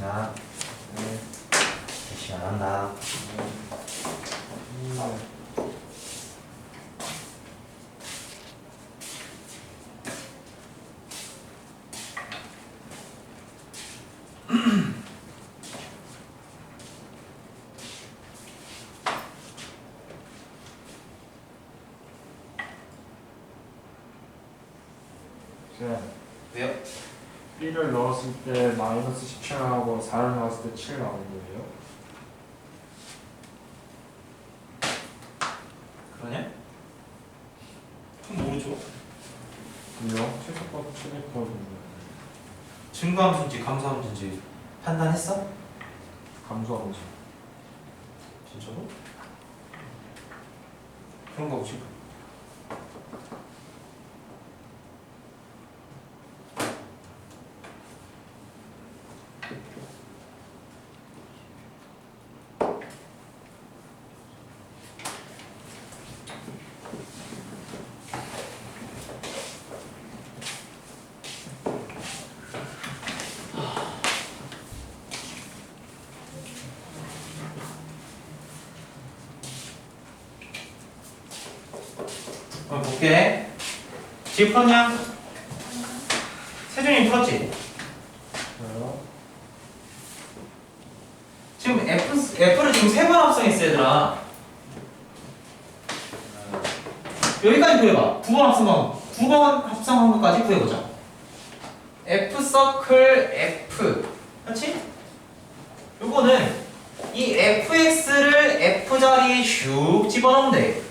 나 네. 열심히 안 한다. 음. 네. 왜요? 1을 넣었을 때 마이너스 17 나오고 4를 넣었을 때 7 나오는 거예요? 그러냐? 그럼 모르죠. 그래요? 최소값 7일 거거든요. 증거함수인지 감소함수인지 판단했어? 감소하면서. 진짜로? 그런 거 없이 볼게. 지금 풀었냐? 세준이 풀었지? 지금 F, F를 지금 세 번 합성했어 얘들아 여기까지 구해봐 9번 합성한 거 9번 합성한 것까지 구해보자 F 서클 F 그렇지? 요거는 이 fx를 f 자리에 슉 집어넣으면 돼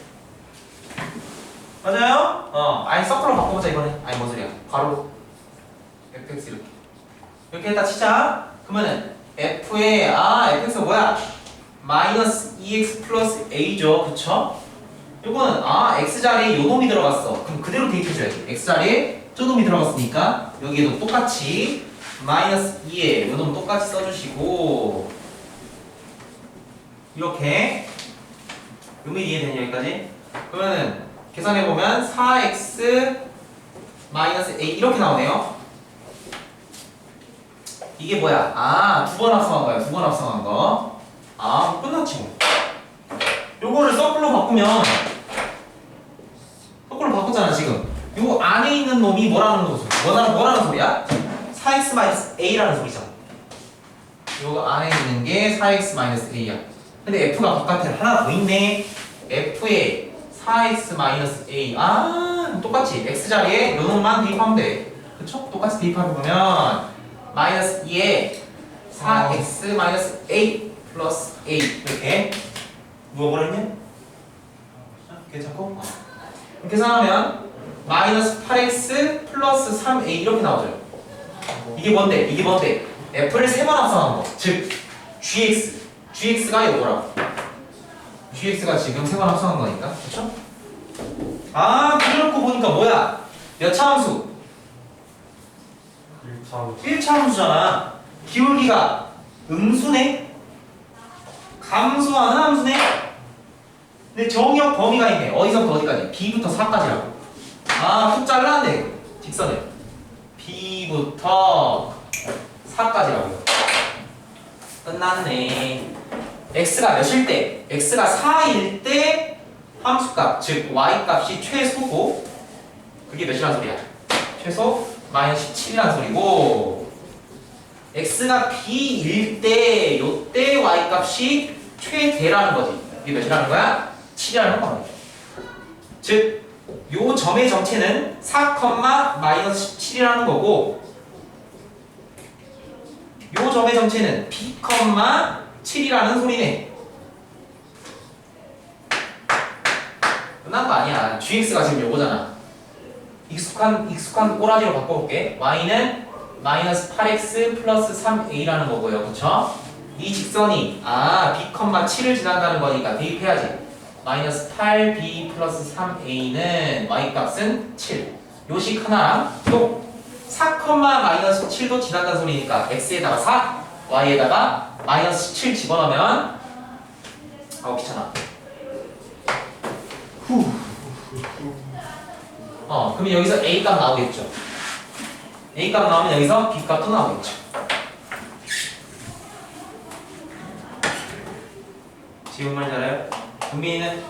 맞아요? 어 아니 서클로 바꿔보자 이번에 아니 뭔 소리야 바로 fx 이렇게 이렇게 했다 치자 그러면은 f의 아 fx가 뭐야? 마이너스 2x 플러스 a죠 그쵸? 요거는 아 x 자리에 요 놈이 들어갔어 그럼 그대로 대입해줘야 돼 x 자리에 저 놈이 들어갔으니까 여기에도 똑같이 마이너스 2에 요놈 똑같이 써주시고 이렇게 요게 이해되냐 여기까지? 그러면은 계산해보면 4x 마이너스 a 이렇게 나오네요 이게 뭐야? 아, 두 번 합성한 거야. 두 번 합성한 거. 아, 끝났지 뭐. 요거를 서클로 바꾸면 서클로 바꿨잖아, 지금. 요 안에 있는 놈이 뭐라는 거죠? 뭐라는, 뭐라는 소리야? 4x 마이너스 a라는 소리잖아. 요거 안에 있는 게 4x 마이너스 a야. 근데 f가 바깥에 하나 더 있네. f에 4x 마이너스 a. 아, 똑같이 x 자리에 요 놈만 대입하면 돼. 그쵸? 똑같이 대입하면 보면 마이너스 2에 4x 마이너스 a 플러스 a 이렇게 누워버렸냐? 괜찮고? 계산하면 마이너스 8x 플러스 3a 이렇게 나오죠 이게 뭔데? 이게 뭔데? f를 세 번 합성한 거. 즉 gx gx가 이거라고 gx가 지금 세 번 합성한 거니까 그쵸? 아 그려놓고 보니까 뭐야? 몇 차 함수? 1차 1차 함수잖아. 기울기가 음수네? 감소하는 함수네? 근데 정역 범위가 있네. 어디서부터 어디까지? B부터 4까지라고. 아, 툭 잘랐네. 직선을. B부터 4까지라고요. 끝났네. X가 몇일 때? X가 4일 때 함수값, 즉 Y값이 최소고 그게 몇이란 소리야? 최소 마이너스 17이란 소리고 x가 b일 때 요때 y 값이 최대라는 거지 이게 몇이라는 거야? 7이라는 거야 즉 요 점의 정체는 4, 마이너스 17이라는 거고 요 점의 정체는 b, 7이라는 소리네 끝난 거 아니야 gx가 지금 요거잖아 익숙한 익숙한 꼬라지로 바꿔볼게. y는 마이너스 8x 플러스 3a라는 거고요, 그렇죠? 이 직선이 아 b, 7을 지난다는 거니까 대입해야지. 마이너스 8b 플러스 3a는 y 값은 7. 요식 하나랑 또 4, 마이너스 7도 지난다는 소리니까 x에다가 4, y에다가 마이너스 7 집어넣으면 아우 귀찮아 후. 어 그럼 여기서 A값 나오겠죠 A값 나오면 여기서 B값도 나오겠죠 지금 말 잘해요? 금민이는?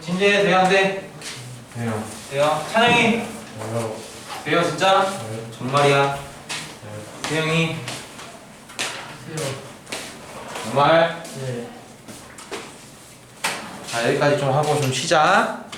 진재 돼요 안 돼? 돼요 돼요 찬영이? 돼요 돼요 진짜? 네. 정말이야? 네. 대영이 정말? 네. 자, 여기까지 좀 하고 좀 쉬자.